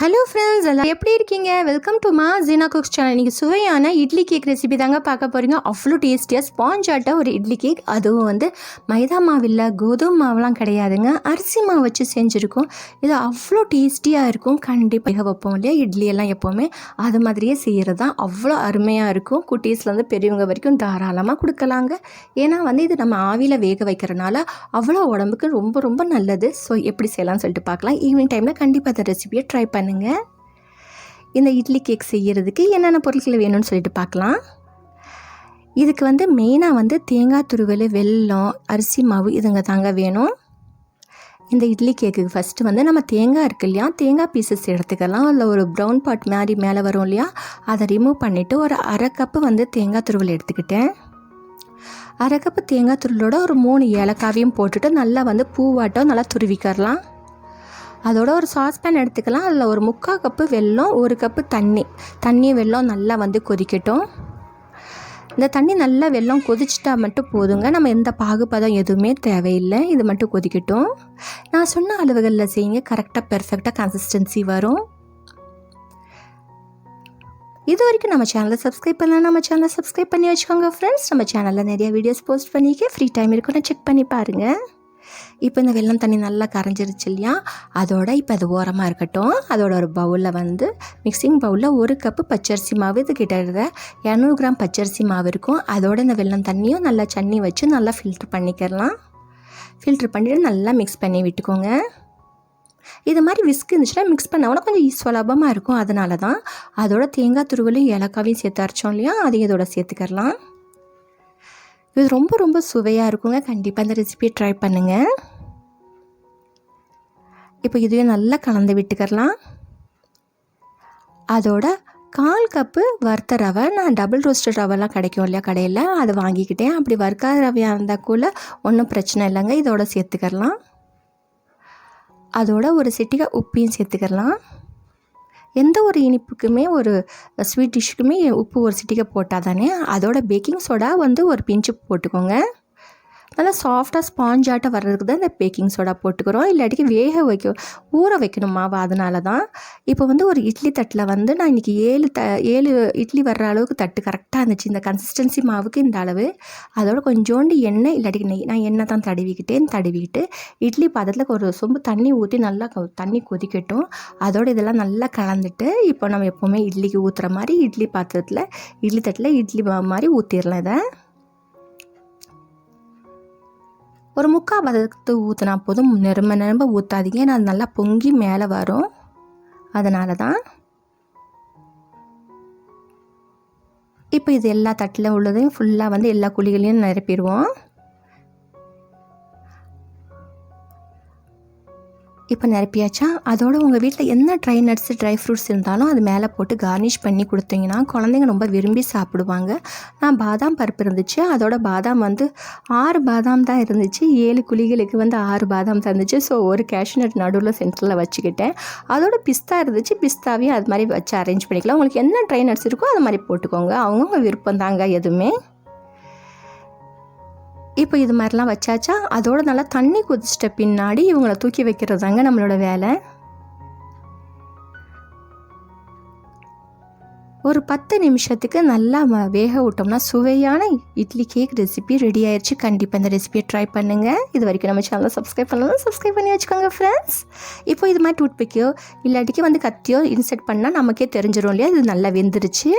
Hello friends எல்லாம் எப்படி இருக்கீங்க? வெல்கம் டு மா ஜீனா குக்ஸ் சேனல் இன்றைக்கி சுவையான இட்லி கேக் ரெசிபி தாங்க பார்க்க போகிறீங்க அவ்வளோ டேஸ்டியாக ஸ்பாஞ்சாட்ட ஒரு இட்லி கேக் அதுவும் வந்து மைதா மாவில் கோதுமை மாவுலாம் கிடையாதுங்க. அரிசி மாவு வச்சு செஞ்சுருக்கோம். இது அவ்வளோ டேஸ்டியாக இருக்கும். கண்டிப்பாக வைப்போம் இல்லையா? இட்லி எல்லாம் எப்போவுமே அது மாதிரியே செய்கிறது தான் அவ்வளோ அருமையாக இருக்கும் குட்டீஸ்லேருந்து பெரியவங்க வரைக்கும் தாராளமாக கொடுக்கலாங்க. ஏன்னா வந்து இது நம்ம ஆவியில் வேக வைக்கிறனால அவ்வளோ உடம்புக்கு ரொம்ப ரொம்ப நல்லது. ஸோ எப்படி செய்யலாம்னு சொல்லிட்டு பார்க்கலாம். ஈவினிங் டைமில் கண்டிப்பாக அந்த ரெசிபியை ட்ரை பண்ணுங்கள் இந்த இட்லி கேக் செய்கிறதுக்கு என்னென்ன பொருட்கள் வேணும்னு சொல்லிட்டு பார்க்கலாம். இதுக்கு வந்து மெயினாக வந்து தேங்காய் துருவல் வெல்லம் அரிசி மாவு இதுங்க தாங்க வேணும். இந்த இட்லி கேக்குக்கு ஃபஸ்ட்டு வந்து நம்ம தேங்காய் இருக்கு இல்லையா? தேங்காய் பீசஸ் எடுத்துக்கலாம். அதில் ஒரு ப்ரௌன் பாட் மாதிரி மேலே வரும் இல்லையா? அதை ரிமூவ் பண்ணிவிட்டு ஒரு அரை கப்பு வந்து தேங்காய் துருவல் எடுத்துக்கிட்டேன். அரை கப்பு தேங்காய் துருவலோட ஒரு மூணு ஏலக்காவையும் போட்டுட்டு நல்லா வந்து பூவாட்டம் நல்லா துருவிக்கரலாம். அதோட ஒரு சாஸ்பேன் எடுத்துக்கலாம். அதில் ஒரு முக்கால் கப்பு வெல்லம் ஒரு கப்பு தண்ணி. தண்ணி வெல்லம் நல்லா வந்து கொதிக்கட்டும். இந்த தண்ணி நல்லா வெல்லம் கொதிச்சிட்டா மட்டும் போதுங்க. நம்ம எந்த பாகுபதம் எதுவுமே தேவையில்லை. இது மட்டும் கொதிக்கட்டும். நான் சொன்ன அளவுகளில் செய்யுங்க. கரெக்டாக பெர்ஃபெக்டாக கன்சிஸ்டன்சி வரும். இது வரைக்கும் நம்ம சேனலை சப்ஸ்கிரைப் பண்ணலாம் நம்ம சேனலை சப்ஸ்கிரைப் பண்ணி வச்சுக்கோங்க ஃப்ரெண்ட்ஸ் நம்ம சேனலில் நிறைய வீடியோஸ் போஸ்ட் பண்ணிக்க ஃப்ரீ டைம் இருக்குன்னு செக் பண்ணி பாருங்கள் இப்போ இந்த வெள்ளம் தண்ணி நல்லா கரைஞ்சிருச்சு இல்லையா? அதோட இப்போ அது ஓரமாக இருக்கட்டும். அதோட ஒரு பவுலில் வந்து மிக்சிங் பவுலில் ஒரு கப்பு பச்சரிசி மாவு. இது கிட்டத்தட்ட இரநூறு கிராம் பச்சரிசி மாவு இருக்கும். அதோட இந்த வெள்ளம் தண்ணியும் நல்லா சன்னி வச்சு நல்லா ஃபில்ட்ரு பண்ணிக்கிறலாம் ஃபில்ட்ரு பண்ணிவிட்டு நல்லா மிக்ஸ் பண்ணி விட்டுக்கோங்க. இது மாதிரி விஸ்க் இருந்துச்சுன்னா மிக்ஸ் பண்ணால் கொஞ்சம் சுலபமாக இருக்கும். அதனால தான் அதோட தேங்காய் துருவலையும் ஏலக்காவையும் சேர்த்து அரைச்சோம் இல்லையா? அதையும் இதோட சேர்த்துக்கலாம். இது ரொம்ப ரொம்ப சுவையாக இருக்குங்க. கண்டிப்பாக இந்த ரெசிபியை ட்ரை பண்ணுங்கள் இப்போ இதையும் நல்லா கலந்து விட்டுக்கிறலாம். அதோட கால் கப்பு வறுத்த ரவை நான் டபுள் ரோஸ்டட் ரவைலாம் கிடைக்கும் இல்லையா கடையில் அதை வாங்கிக்கிட்டேன். அப்படி வறுக்காத ரவையாக இருந்தால் கூட ஒன்றும் பிரச்சனை இல்லைங்க. இதோட சேர்த்துக்கிறலாம். அதோட ஒரு சிட்டிகை உப்பையும் சேர்த்துக்கிறலாம். எந்த ஒரு இனிப்புக்குமே ஒரு ஸ்வீட் டிஷ்ஷுக்குமே உப்பு ஒரு சிட்டிகை போட்டால் தானே அதோட பேக்கிங் சோடா வந்து ஒரு பிஞ்சு போட்டுக்கோங்க. நல்லா சாஃப்டாக ஸ்பாஞ்சாட்ட வர்றதுக்கு தான் இந்த பேக்கிங் சோடா போட்டுக்கிறோம். இல்லாட்டிக்கு வேக வைக்க ஊற வைக்கணும் மாவு. அதனால தான் இப்போ வந்து ஒரு இட்லி தட்டில் வந்து நான் இன்றைக்கி ஏழு த ஏழு இட்லி வர்ற அளவுக்கு தட்டு கரெக்டாக இருந்துச்சு. இந்த கன்சிஸ்டன்சி மாவுக்கு இந்த அளவு. அதோட கொஞ்சோண்டு எண்ணெய் இல்லாட்டிக்கு நெய் நான் எண்ணெய் தான் தடவிக்கிட்டேன். தடவிக்கிட்டு இட்லி பாத்திரத்தில் ஒரு சொம்பு தண்ணி ஊற்றி நல்லா தண்ணி கொதிக்கட்டும். அதோட இதெல்லாம் நல்லா கலந்துட்டு இப்போ நம்ம எப்போவுமே இட்லிக்கு ஊற்றுற மாதிரி இட்லி பாத்திரத்தில் இட்லி தட்டில் இட்லி மாதிரி ஊற்றிடலாம் இதை. ஒரு முக்கால் பதத்து ஊற்றினா போதும். நிரம்ப நிரம்ப ஊற்றாதீங்க ஏன்னா அது நல்லா பொங்கி மேலே வரும். அதனால தான் இப்போ இது எல்லா தட்டில் உள்ளதையும் ஃபுல்லாக வந்து எல்லா குழிகளையும் நிரப்பிடுவோம். இப்போ நிரப்பியாச்சா? அதோட உங்கள் வீட்டில் என்ன ட்ரை நட்ஸ் ட்ரை ஃப்ரூட்ஸ் இருந்தாலும் அது மேலே போட்டு கார்னிஷ் பண்ணி கொடுத்தீங்கன்னா குழந்தைங்க ரொம்ப விரும்பி சாப்பிடுவாங்க. நான் பாதாம் பருப்பு இருந்துச்சு. அதோட பாதாம் வந்து ஆறு பாதாம் தான் இருந்துச்சு. ஏழு குழிகளுக்கு வந்து ஆறு பாதாம் தந்துச்சு ஸோ ஒரு கேஷ்நட் நடுவில் சென்டரில் வச்சுக்கிட்டேன். அதோட பிஸ்தா இருந்துச்சு. பிஸ்தாவையும் அது மாதிரி வச்சு அரேஞ்ச் பண்ணிக்கலாம். உங்களுக்கு என்ன ட்ரை நட்ஸ் இருக்கோ அது மாதிரி போட்டுக்கோங்க. அவங்கவுங்க விருப்பம் தாங்க எதுவுமே. இப்போ இது மாதிரிலாம் வச்சாச்சா? அதோட நல்லா தண்ணி குதிச்சிட்ட பின்னாடி இவங்களை தூக்கி வைக்கிறது தாங்க நம்மளோட வேலை. ஒரு பத்து நிமிஷத்துக்கு நல்லா வேக விட்டோம்னா சுவையான இட்லி கேக் ரெசிபி ரெடி ஆயிடுச்சு கண்டிப்பாக இந்த ரெசிபியை ட்ரை பண்ணுங்கள் இது வரைக்கும் நம்ம சேனலை சப்ஸ்கிரைப் பண்ணலாம் சப்ஸ்கிரைப் பண்ணி வச்சுக்கோங்க ஃப்ரெண்ட்ஸ் இப்போ இது மாதிரி டூத் இல்லாட்டிக்கு வந்து கத்தியோ இன்செர்ட் பண்ணால் நமக்கே தெரிஞ்சிடும் இல்லையா? இது நல்லா வெந்துருச்சு.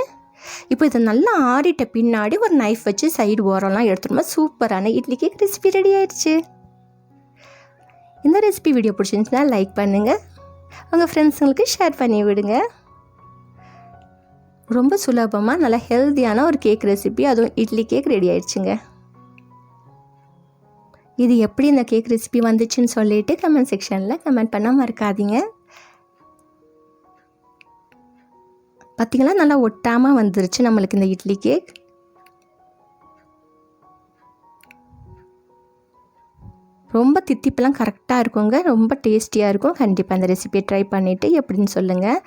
இப்போ இது நல்லா ஆறிட்ட பின்னாடி ஒரு நைஃப் வச்சு சைடு ஓரம்லாம் எடுத்துட்டோம்னா சூப்பரான இட்லி கேக் ரெசிபி ரெடி ஆயிடுச்சு. இந்த ரெசிபி வீடியோ பிடிச்சிருந்துச்சுன்னா லைக் பண்ணுங்கள் உங்கள் ஃப்ரெண்ட்ஸுங்களுக்கு ஷேர் பண்ணி விடுங்க. ரொம்ப சுலபமாக நல்லா ஹெல்த்தியான ஒரு கேக் ரெசிபி அதுவும் இட்லி கேக் ரெடி ஆயிடுச்சுங்க. இது எப்படி இந்த கேக் ரெசிபி வந்துச்சுன்னு சொல்லிட்டு கமெண்ட் செக்ஷனில் கமெண்ட் பண்ண மறக்காதீங்க. பார்த்திங்களா நல்லா ஒட்டாமல் வந்துருச்சு நம்மளுக்கு இந்த இட்லி கேக். ரொம்ப தித்திப்பெல்லாம் கரெக்டாக இருக்குங்க. ரொம்ப டேஸ்டியாக இருக்கும். கண்டிப்பாக அந்த ரெசிபியை ட்ரை பண்ணிவிட்டு எப்படின்னு சொல்லுங்கள்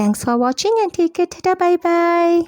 தேங்க்ஸ் ஃபார் வாட்சிங் and take it bye bye